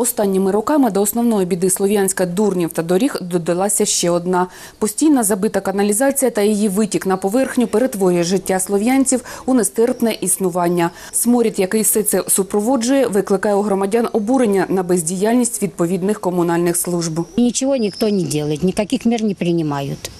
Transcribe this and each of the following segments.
Останніми роками до основної біди Слов'янська дурнів та доріг додалася ще одна. Постійна забита каналізація та її витік на поверхню перетворює життя слов'янців у нестерпне існування. Сморід, який все це супроводжує, викликає у громадян обурення на бездіяльність відповідних комунальних служб. Ничего никто не делает, никаких мер не принимают.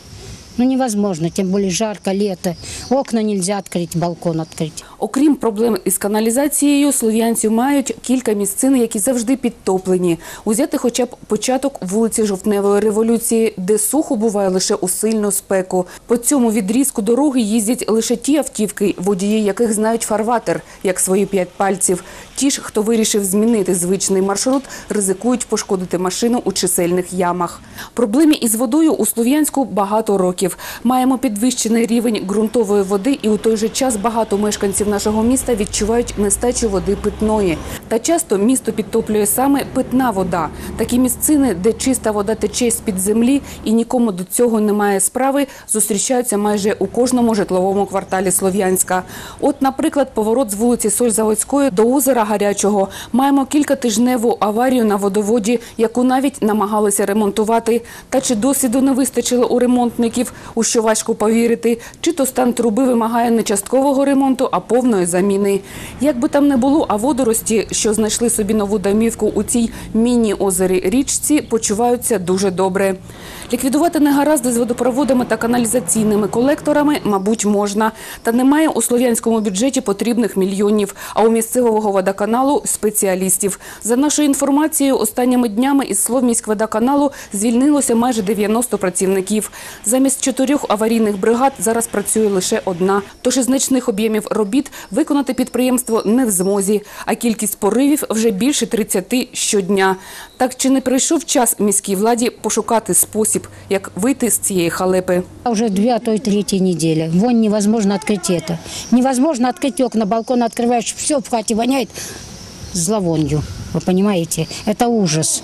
Ну невозможно, тем более жарко, лето. Окна нельзя открыть, балкон открыть. Окрім проблем із каналізацією, слов'янці мають кілька місцин, які завжди підтоплені. Узяти хоча б початок вулиці Жовтневої революції, де сухо буває лише у сильну спеку. По цьому відрізку дороги їздять лише ті автівки, водії яких знають фарватер, як свої п'ять пальців. Ті ж, хто вирішив змінити звичний маршрут, ризикують пошкодити машину у чисельних ямах. Проблемі із водою у Слов'янську багато років. Маємо підвищений рівень ґрунтової води, і у той же час багато мешканців нашого міста відчувають нестачу води питної. Та часто місто підтоплює саме питна вода. Такі місцини, де чиста вода тече з-під землі і нікому до цього немає справи, зустрічаються майже у кожному житловому кварталі Слов'янська. От, наприклад, поворот з вулиці Сользаводської до озера Гарячого. Маємо кількатижневу аварію на водоводі, яку навіть намагалися ремонтувати. Та чи досвіду не вистачило у ремонтників, у що важко повірити, чи то стан труби вимагає не часткового ремонту, а повної заміни. Як би там не було, а водорості, що знайшли собі нову домівку у цій міні-озері річці, почуваються дуже добре. Ліквідувати негаразди з водопроводами та каналізаційними колекторами, мабуть, можна. Та немає у слов'янському бюджеті потрібних мільйонів, а у місцевого водоканалу – спеціалістів. За нашою інформацією, останніми днями із Словміськводоканалу звільнилося майже 90 працівників. Замість чотирьох аварійних бригад зараз працює лише одна. Тож із значних об'ємів робіт виконати підприємство не в змозі, а кількість поривів вже більше 30 щодня. Так чи не прийшов час міській владі пошукати спосіб, як вийти з цієї халепи? А Уже две, а то и третья неделя. Вон невозможно открыть это. Невозможно открыть окна, балкон открываешь, все в хате воняет зловонью. Вы понимаете? Это ужас.